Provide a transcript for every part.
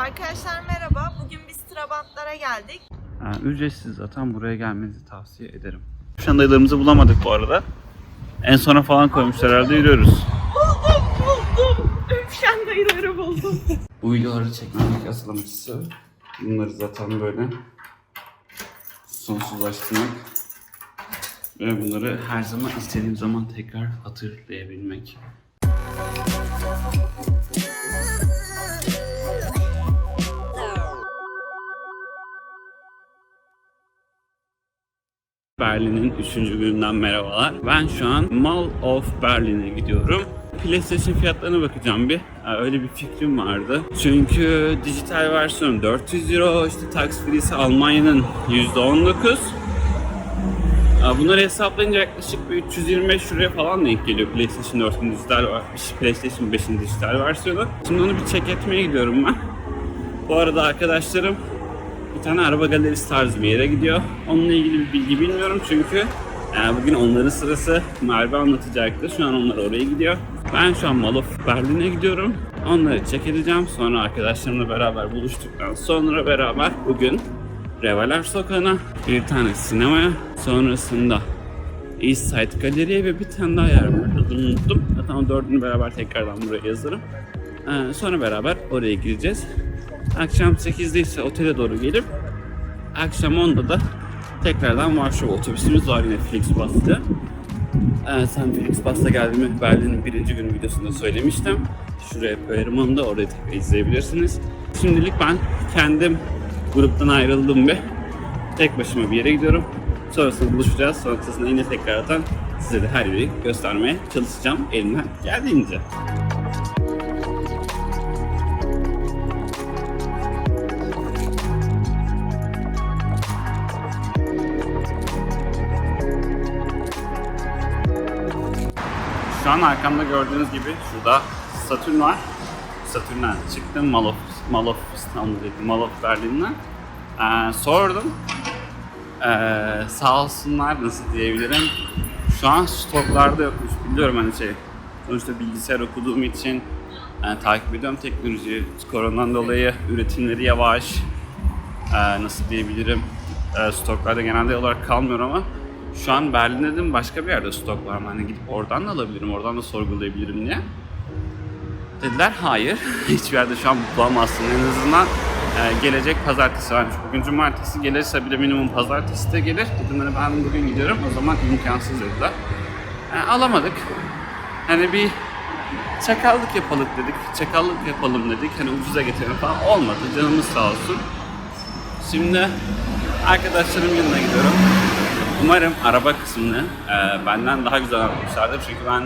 Arkadaşlar merhaba. Bugün biz Trabantlara geldik. Ha, ücretsiz zaten buraya gelmenizi tavsiye ederim. Anda dayılarımızı bulamadık bu arada. En sona falan koymuşlar herhalde yürüyoruz. Buldum buldum. Öpşen dayıları buldum. Bu videoları çekmemek asıl amacısı bunları zaten böyle sonsuzlaştırmak ve bunları her zaman istediğim zaman tekrar hatırlayabilmek. Berlin'in 3. gününden merhabalar. Ben şu an Mall of Berlin'e gidiyorum. PlayStation fiyatlarına bakacağım bir. Öyle bir fikrim vardı. Çünkü dijital versiyonu 400 euro, işte tax free'si Almanya'nın %19. Ha, Bunları hesaplayınca yaklaşık bir 325 liraya falan denk geliyor PlayStation 4'ün dijital, PlayStation 5'in dijital versiyonu. Şimdi onu bir check etmeye gidiyorum ben. Bu arada arkadaşlarım bir tane araba galerisi tarzı bir yere gidiyor. Onunla ilgili bir bilgi bilmiyorum çünkü e, bugün onların sırası Merve anlatacaktı. Şu an onlar oraya gidiyor. Ben şu an Mall of Berlin'e gidiyorum. Onları check edeceğim. Sonra arkadaşlarımla beraber buluştuktan sonra beraber bugün Revaler Sokağı'na bir tane sinemaya sonrasında East Side Galeri'ye ve bir tane daha yer var. Adını unuttum. O dördünü beraber tekrardan buraya yazarım. Ee, sonra beraber oraya gireceğiz. Akşam 8'de ise otele doğru gelip akşam 10'da da tekrardan Varşova otobüsümüz var yine Flixbus'ta. Ee, sen Flixbus'ta geldiğimi Berlin'in birinci günü videosunda söylemiştim. Şuraya koyarım onu da tekrar izleyebilirsiniz. Şimdilik ben kendim gruptan ayrıldım ve tek başıma bir yere gidiyorum. Sonrasında buluşacağız. Sonrasında yine tekrardan size de her yeri göstermeye çalışacağım elimden geldiğince. Şu an arkamda gördüğünüz gibi şurada Satürn var. Satürn'den çıktım Mall of, Mall of İstanbul'daki Mall of Berlin'den. Ee, sordum. Ee, sağ olsunlar nasıl diyebilirim. Şu an stoklarda yokmuş. Biliyorum hani şey. Sonuçta bilgisayar okuduğum için yani takip ediyorum teknolojiyi. Koronadan dolayı üretimleri yavaş. Ee, nasıl diyebilirim. Ee, stoklarda genelde olarak kalmıyor ama şu an Berlin'de de mi başka bir yerde stok var mı? Hani gidip oradan da alabilirim, oradan da sorgulayabilirim diye. Dediler hayır, hiçbir yerde şu an bulamazsın. En azından e, gelecek pazartesi var. Bugün cumartesi gelirse bile minimum pazartesi de gelir. Dedim hani ben bugün gidiyorum, o zaman imkansız dediler. E, alamadık. Hani bir çakallık yapalım dedik, çakallık yapalım dedik. Hani ucuza getirelim falan olmadı. Canımız sağ olsun. Şimdi arkadaşlarım yanına gidiyorum. Umarım araba kısmını e, benden daha güzel anlatmışlardır. Çünkü ben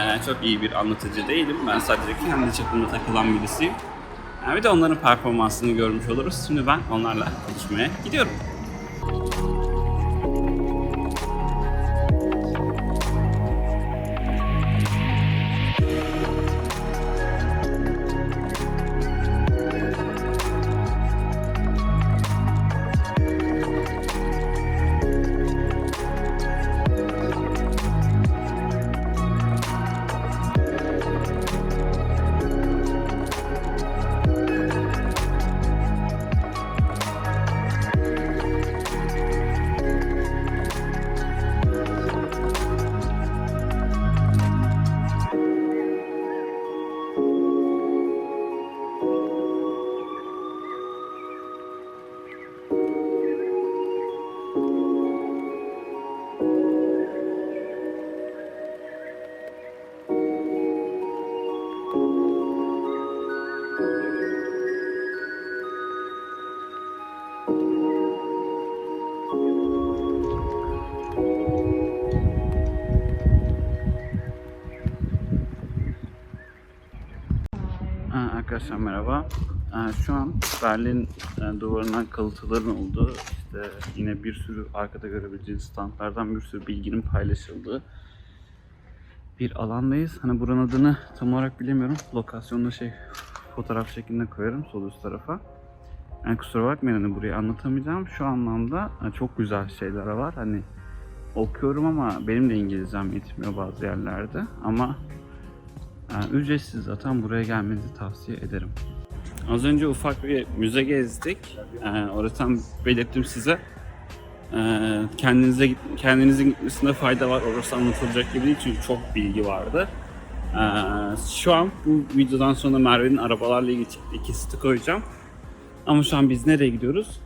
e, çok iyi bir anlatıcı değilim. Ben sadece kendi çapımda takılan birisiyim. E, bir de onların performansını görmüş oluruz. Şimdi ben onlarla konuşmaya gidiyorum. Arkadaşlar merhaba. Ha, Şu an Berlin e, duvarından kalıntıların olduğu, işte yine bir sürü arkada görebileceğiniz standlardan bir sürü bilginin paylaşıldığı bir alandayız. Hani buranın adını tam olarak bilemiyorum. Lokasyonda şey fotoğraf şeklinde koyarım sol üst tarafa. Yani kusura bakmayın hani burayı anlatamayacağım. Şu anlamda e, çok güzel şeyler var. Hani okuyorum ama benim de İngilizcem yetmiyor bazı yerlerde. Ama yani ücretsiz zaten buraya gelmenizi tavsiye ederim. Az önce ufak bir müze gezdik. Ee, orasından belirttim size. Kendinize kendinizin gitmesinde fayda var. Orası anlatılacak gibi değil çünkü çok bilgi vardı. Şu an bu videodan sonra Merve'nin arabalarla ilgili ikisi koyacağım. Ama şu an biz nereye gidiyoruz?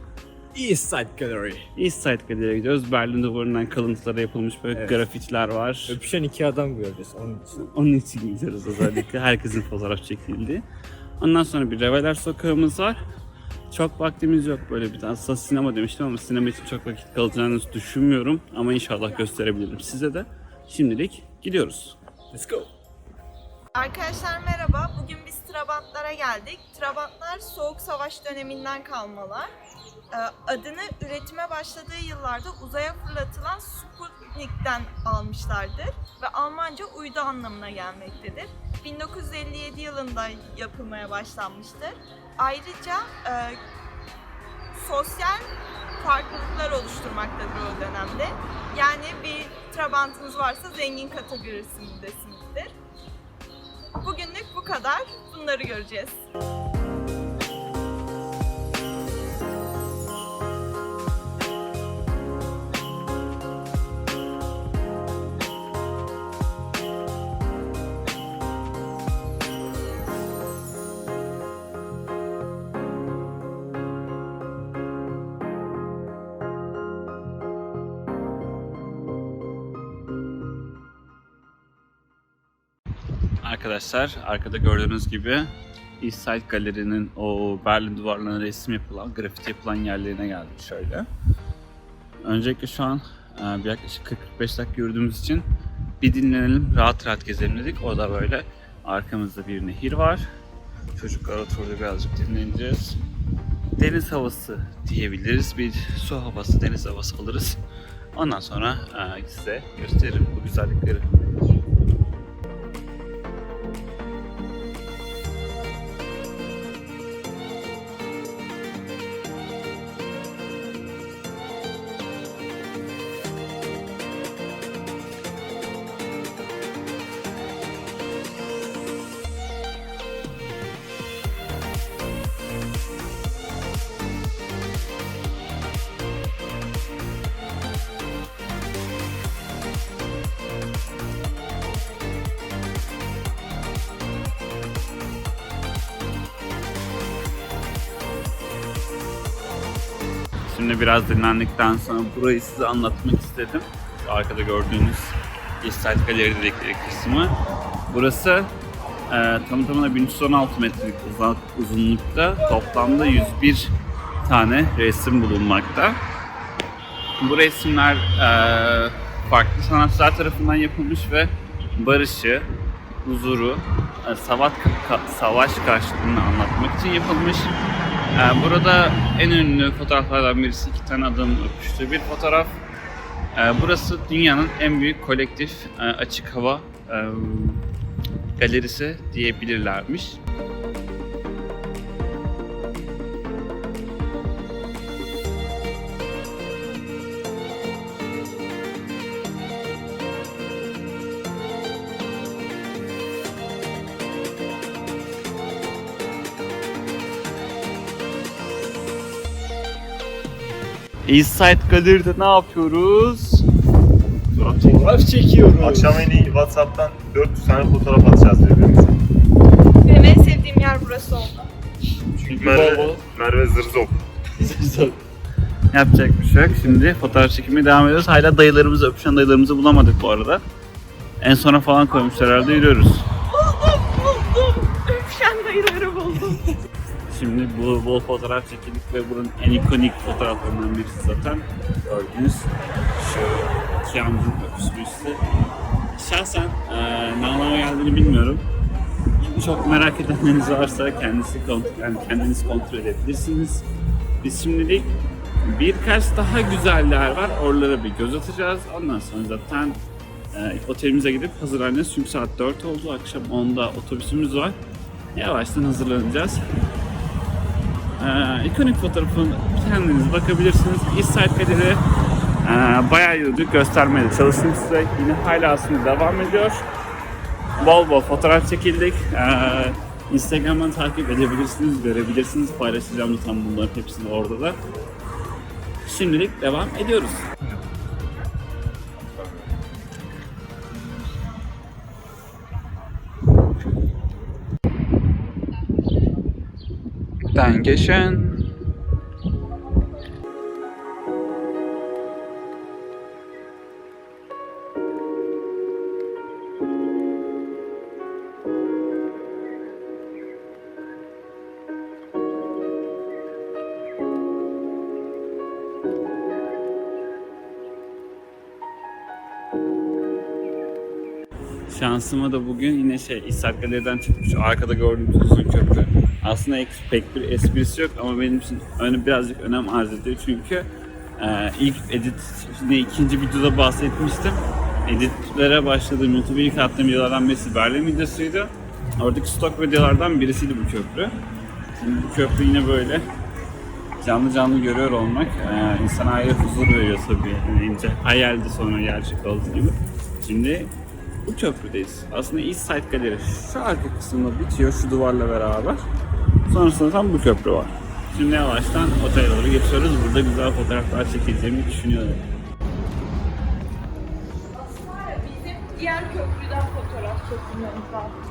East Side Gallery. East Side Gallery'e gidiyoruz. Berlin duvarından kalıntılara yapılmış böyle Evet. grafitiler var. Öpüşen iki adam göreceğiz onun için. Onun için gidiyoruz özellikle. Herkesin fotoğraf çekildiği. Ondan sonra bir Reveler sokağımız var. Çok vaktimiz yok böyle bir tane. Aslında sinema demiştim ama sinema için çok vakit kalacağını düşünmüyorum. Ama inşallah gösterebilirim size de. Şimdilik gidiyoruz. Let's go. Arkadaşlar merhaba. Bugün biz Trabantlara geldik. Trabantlar Soğuk Savaş döneminden kalmalar. Ee, Adını üretime başladığı yıllarda uzaya fırlatılan Sputnik'ten almışlardır ve Almanca uydu anlamına gelmektedir. 1957 yılında yapılmaya başlanmıştır. Ayrıca e, sosyal farklılıklar oluşturmaktadır o dönemde. Yani bir Trabantınız varsa zengin kategorisindesinizdir. Bugünlük bu kadar. Bunları göreceğiz. Arkadaşlar arkada gördüğünüz gibi East Side Gallery'nin o Berlin duvarlarına resim yapılan, grafiti yapılan yerlerine geldik şöyle. Öncelikle şu an e, bir yaklaşık 40-45 dakika yürüdüğümüz için bir dinlenelim, rahat rahat gezelim dedik. O da böyle arkamızda bir nehir var. Çocuklar oturdu birazcık dinleneceğiz. Deniz havası diyebiliriz. Bir su havası, deniz havası alırız. Ondan sonra e, size gösteririm bu güzellikleri. Şimdi biraz dinlendikten sonra burayı size anlatmak istedim. Arkada gördüğünüz Side Gallery dedikleri kısmı. Burası e, tam tamına 1316 metrelik uzunlukta toplamda 101 tane resim bulunmakta. Bu resimler e, farklı sanatçılar tarafından yapılmış ve barışı, huzuru, e, savaş, savaş karşıtlığını anlatmak için yapılmış. E, burada en ünlü fotoğraflardan birisi iki tane adamın öpüştüğü bir fotoğraf. E, burası dünyanın en büyük kolektif e, açık hava e, galerisi diyebilirlermiş. East Side Gallery'de ne yapıyoruz? Fotoğraf çekiyoruz. Akşamleyin WhatsApp'tan 400 tane fotoğraf atacağız birbirimize. Benim en sevdiğim yer burası oldu. Çünkü Merve, Merve zırzop. Yapacak bir şey yok. Şimdi fotoğraf çekimine devam ediyoruz. Hala dayılarımızı, öpüşen dayılarımızı bulamadık bu arada. En sona falan koymuşlar herhalde yürüyoruz. Buldum buldum. Öpüşen dayıları buldum. Şimdi bu bol fotoğraf çekildik ve bunun en ikonik fotoğraflarından birisi zaten gördüğünüz şu Tianjin öpüşmesi. Şahsen e, ne anlama geldiğini bilmiyorum. Çok merak edenleriniz varsa kendisi kontrol, yani kendiniz kontrol edebilirsiniz. Biz şimdilik birkaç daha güzel yer var. Oralara bir göz atacağız. Ondan sonra zaten e, otelimize gidip hazırlanacağız. Çünkü saat 4 oldu. Akşam 10'da otobüsümüz var. Yavaştan hazırlanacağız. Ee, ikonik fotoğrafın kendiniz bakabilirsiniz. Side Gallery ee, bayağı yürüdük göstermeye çalıştım size. Yine hala aslında devam ediyor. Bol bol fotoğraf çekildik. Ee, Instagram'dan takip edebilirsiniz, görebilirsiniz. Paylaşacağım zaten bunların hepsini orada da. Şimdilik devam ediyoruz. Dankeschön. Şansıma da bugün yine şey İshak Galeri'den çıkmış arkada gördüğümüz uzun köprü. Aslında ek- pek bir esprisi yok ama benim için öne, birazcık önem arz ediyor çünkü e, ilk edit, şimdi ikinci videoda bahsetmiştim. Editlere başladığım YouTube'a ilk attığım videolardan birisi Berlin videosuydu. Oradaki stok videolardan birisiydi bu köprü. Şimdi bu köprü yine böyle canlı canlı görüyor olmak e, insana ayrı huzur veriyor tabii. İnce hayaldi sonra gerçek olduğu gibi. Şimdi bu köprüdeyiz. Aslında East Side Galeri şu arka kısımda bitiyor şu duvarla beraber. Sonrasında tam bu köprü var. Şimdi yavaştan otele doğru geçiyoruz. Burada güzel fotoğraflar çekeceğimi düşünüyorum. Bizim diğer köprüden fotoğraf çekilmemiz lazım.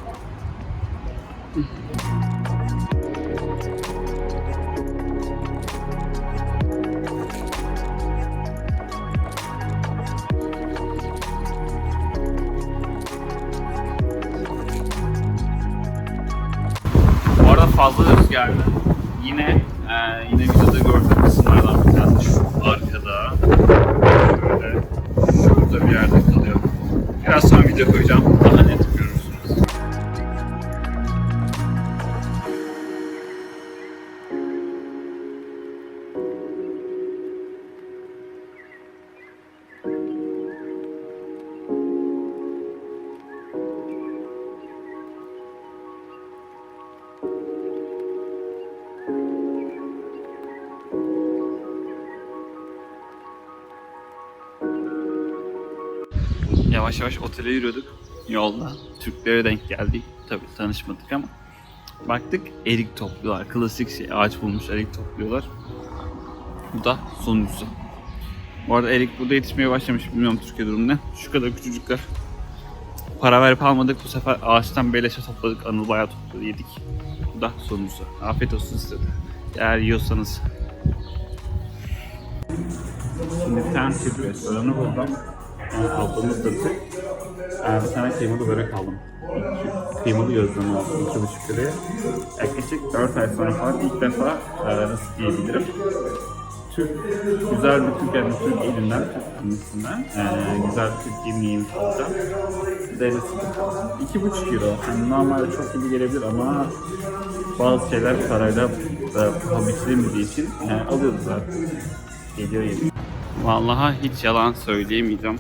Fazla rüzgarlı. Yine e, yine videoda gördüğüm kısımlardan bir tanesi şu arkada. Şöyle şurada bir yerde kalıyor. Biraz sonra video koyacağım. Yavaş yavaş otele yürüyorduk. Yolda Türklere denk geldik. Tabii tanışmadık ama. Baktık erik topluyorlar. Klasik şey ağaç bulmuş erik topluyorlar. Bu da sonuncusu. Bu arada erik burada yetişmeye başlamış. Bilmiyorum Türkiye durumu ne. Şu kadar küçücükler. Para verip almadık. Bu sefer ağaçtan beleşe topladık. Anıl bayağı topladı yedik. Bu da sonuncusu. Afiyet olsun size de. Eğer yiyorsanız. Şimdi bir tane Türk restoranı buldum. Yani ablamız da Türk. Ee, bir tane kıymalı börek aldım. Kıymalı gözleme aldım. iki buçuk liraya. Yaklaşık 4 ay sonra falan ilk defa e, nasıl diyebilirim. Türk, güzel bir Türk yani Türk elinden, Türk annesinden e, güzel bir Türk yemeği alacağım. Derecesi iki buçuk euro. Yani normalde çok gibi gelebilir ama bazı şeyler parayla e, paha biçilemediği için e, alıyoruz zaten. Geliyor yemek. Vallahi hiç yalan söyleyemeyeceğim.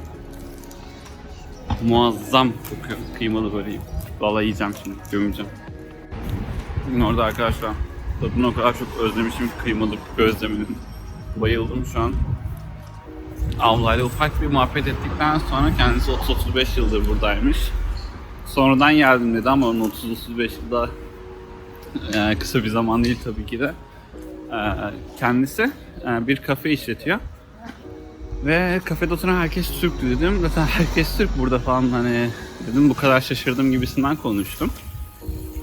Muazzam kokuyor kıymalı böreği. Vallahi yiyeceğim şimdi, gömeceğim. Şimdi orada arkadaşlar tadını o kadar çok özlemişim ki kıymalı gözlemenin. Bayıldım şu an. Ablayla ufak bir muhabbet ettikten sonra kendisi 30-35 yıldır buradaymış. Sonradan geldim dedi ama onun 30-35 yılda e, kısa bir zaman değil tabii ki de. E, kendisi e, bir kafe işletiyor. Ve kafede oturan herkes Türktü dedim. Zaten herkes Türk burada falan hani dedim bu kadar şaşırdım gibisinden konuştum.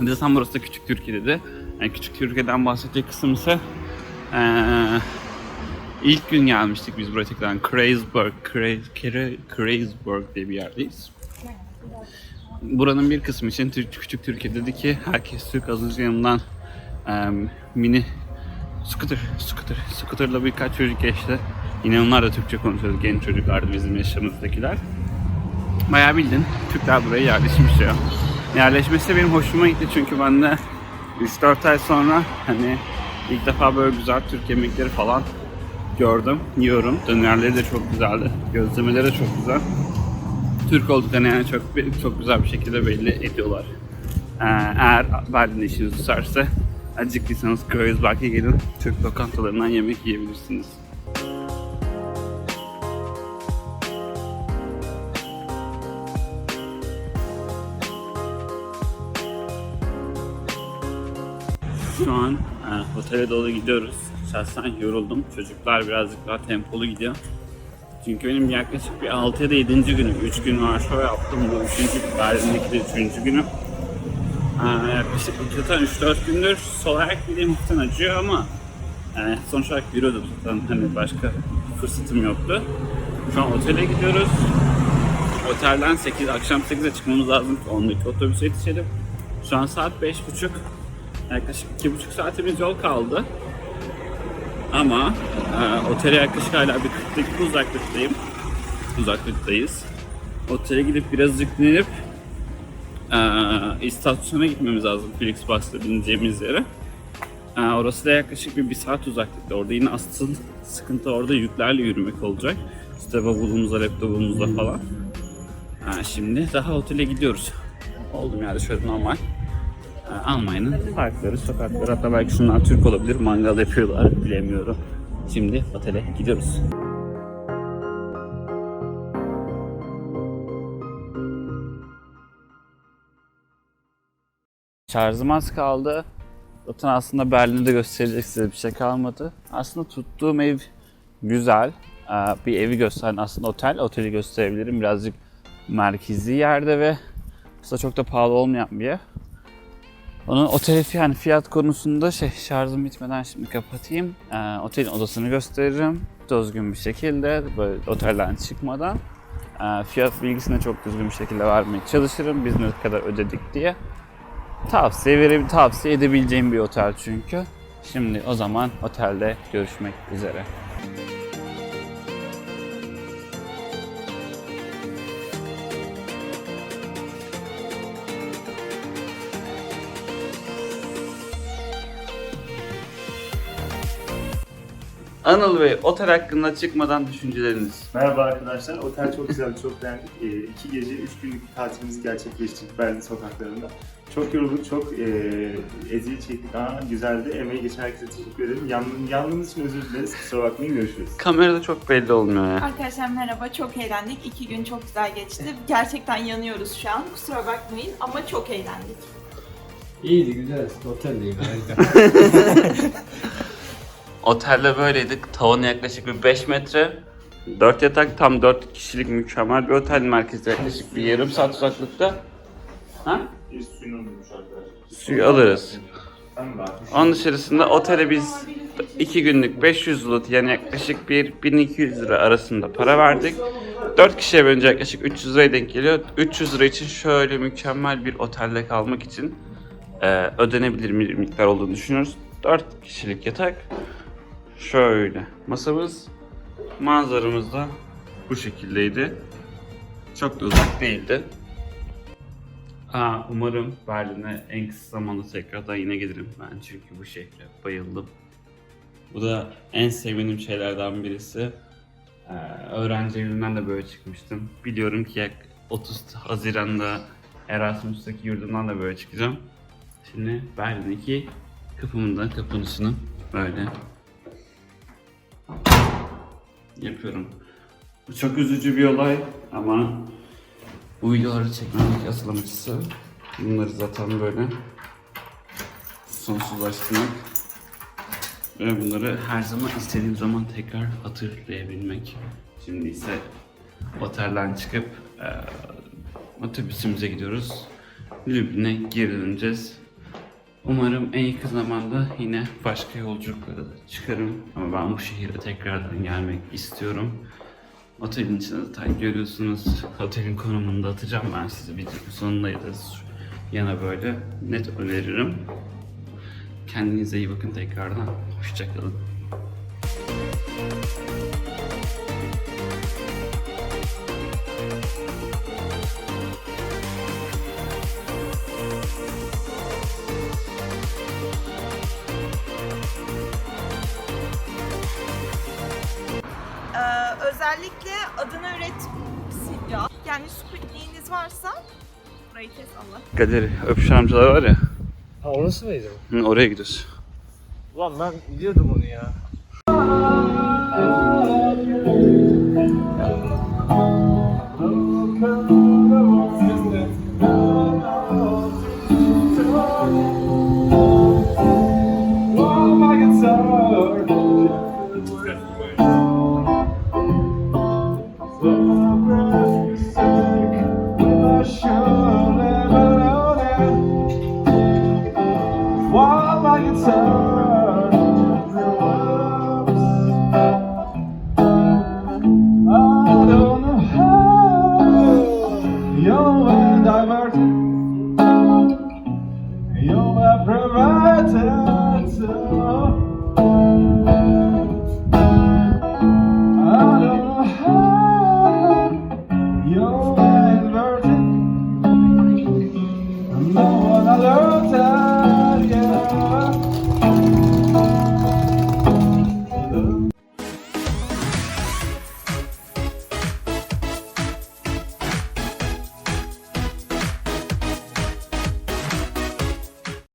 Dedi sen burası da küçük Türkiye dedi. Yani küçük Türkiye'den bahsedecek kısım ise eee, ilk gün gelmiştik biz buraya tekrardan Kreisberg, Kreis, Kre- Kreisberg diye bir yerdeyiz. Buranın bir kısmı için Türk, küçük Türkiye dedi ki herkes Türk az önce yanımdan eee, mini scooter, scooter, scooterla birkaç çocuk geçti. Yine onlar da Türkçe konuşuyordu. Genç çocuklardı bizim yaşımızdakiler. Bayağı bildin Türkler buraya yerleşmiş ya. Yerleşmesi de benim hoşuma gitti çünkü ben de 3-4 ay sonra hani ilk defa böyle güzel Türk yemekleri falan gördüm, yiyorum. Dönerleri de çok güzeldi. Gözlemeleri de çok güzel. Türk olduklarını yani çok çok güzel bir şekilde belli ediyorlar. Ee, eğer Berlin'de işiniz tutarsa acıktıysanız Kreuzberg'e gelin. Türk lokantalarından yemek yiyebilirsiniz. Şu an e, otele doğru gidiyoruz. Şahsen yoruldum. Çocuklar birazcık daha tempolu gidiyor. Çünkü benim yaklaşık bir 6 ya da 7. günüm. 3 gün var show yaptım. Bu 3. Berlin'deki de 3. günüm. Aa, yaklaşık zaten 3-4 gündür sol ayak bileğim hafiften acıyor ama yani sonuç olarak yürüyordum zaten hani başka fırsatım yoktu. Şu an otele gidiyoruz. Otelden 8, akşam 8'e çıkmamız lazım ki 10'daki otobüse yetişelim. Şu an saat 5.30. Yaklaşık 2.5 saatimiz yol kaldı. Ama e, otele yaklaşık hala bir 40 dakika uzaklıktayım. Uzaklıktayız. Otele gidip birazcık dinlenip e, istasyona gitmemiz lazım Flixbus'ta bineceğimiz yere. E, orası da yaklaşık bir, bir saat uzaklıkta. Orada yine asıl sıkıntı orada yüklerle yürümek olacak. İşte bavulumuzla, laptopumuzla falan. Ha, şimdi daha otele gidiyoruz. Oldum yani şöyle normal. Almanya'nın parkları, sokakları hatta belki şunlar Türk olabilir. Mangal yapıyorlar bilemiyorum. Şimdi otele gidiyoruz. Şarjım kaldı. Zaten aslında Berlin'de gösterecek size bir şey kalmadı. Aslında tuttuğum ev güzel. Ee, Bir evi gösteren aslında otel. Oteli gösterebilirim. Birazcık merkezi yerde ve aslında çok da pahalı olmayan bir yer. Onun oteli yani fiyat konusunda şey şarjım bitmeden şimdi kapatayım. Ee, otelin odasını gösteririm. Düzgün bir şekilde böyle otelden çıkmadan. Ee, fiyat bilgisini çok düzgün bir şekilde vermeye çalışırım. Biz ne kadar ödedik diye. Tavsiye verebil tavsiye edebileceğim bir otel çünkü. Şimdi o zaman otelde görüşmek üzere. Anıl Bey, otel hakkında çıkmadan düşünceleriniz. Merhaba arkadaşlar. Otel çok güzel, çok beğendik. Ee, iki gece, üç günlük tatilimizi gerçekleştirdik Berlin sokaklarında. Çok yorulduk, çok e, eziyet çektik ama güzeldi. Emeği geçen herkese teşekkür ederim. Yandım, yandığınız için özür dileriz. Kusura bakmayın, görüşürüz. Kamerada çok belli olmuyor ya. Arkadaşlar merhaba, çok eğlendik. İki gün çok güzel geçti. Gerçekten yanıyoruz şu an. Kusura bakmayın ama çok eğlendik. İyiydi güzel. Otel de iyiydi. Otelde böyleydik. Tavanı yaklaşık bir 5 metre. 4 yatak tam 4 kişilik mükemmel bir otel merkezde yaklaşık bir yarım saat uzaklıkta. Ha? Suyunu arkadaşlar. Suyu alırız. Onun dışarısında otele biz 2 günlük 500 zloty yani yaklaşık bir 1200 lira arasında para verdik. 4 kişiye bölünce yaklaşık 300 liraya denk geliyor. 300 lira için şöyle mükemmel bir otelde kalmak için e, ödenebilir bir miktar olduğunu düşünüyoruz. 4 kişilik yatak. Şöyle masamız, manzaramız da bu şekildeydi. Çok da uzak değildi. Aa, umarım Berlin'e en kısa zamanda tekrardan yine gelirim ben çünkü bu şehre bayıldım. Bu da en sevdiğim şeylerden birisi. Ee, öğrenci de böyle çıkmıştım. Biliyorum ki yak 30 Haziran'da Erasmus'taki yurdumdan da böyle çıkacağım. Şimdi Berlin'deki kapımın da kapanışını böyle yapıyorum. Bu çok üzücü bir olay ama bu videoları çekmemek asıl amacısı bunları zaten böyle sonsuzlaştırmak ve bunları her zaman istediğim zaman tekrar hatırlayabilmek. Şimdi ise otelden çıkıp e, otobüsümüze gidiyoruz. Lübnan'a geri döneceğiz. Umarım en yakın zamanda yine başka yolculuklara çıkarım. Ama ben bu şehire tekrardan gelmek istiyorum. Otelin içinde zaten görüyorsunuz. Otelin konumunu da atacağım ben size videonun sonunda ya da şu yana böyle net öneririm. Kendinize iyi bakın tekrardan. Hoşçakalın. Özellikle adını üret... Ya, Yani Sputnik'iniz varsa burayı kes Allah. Galeri öpüşen amcalar var ya. ha orası mıydı? Hı, oraya gidiyoruz. Ulan ben biliyordum onu ya.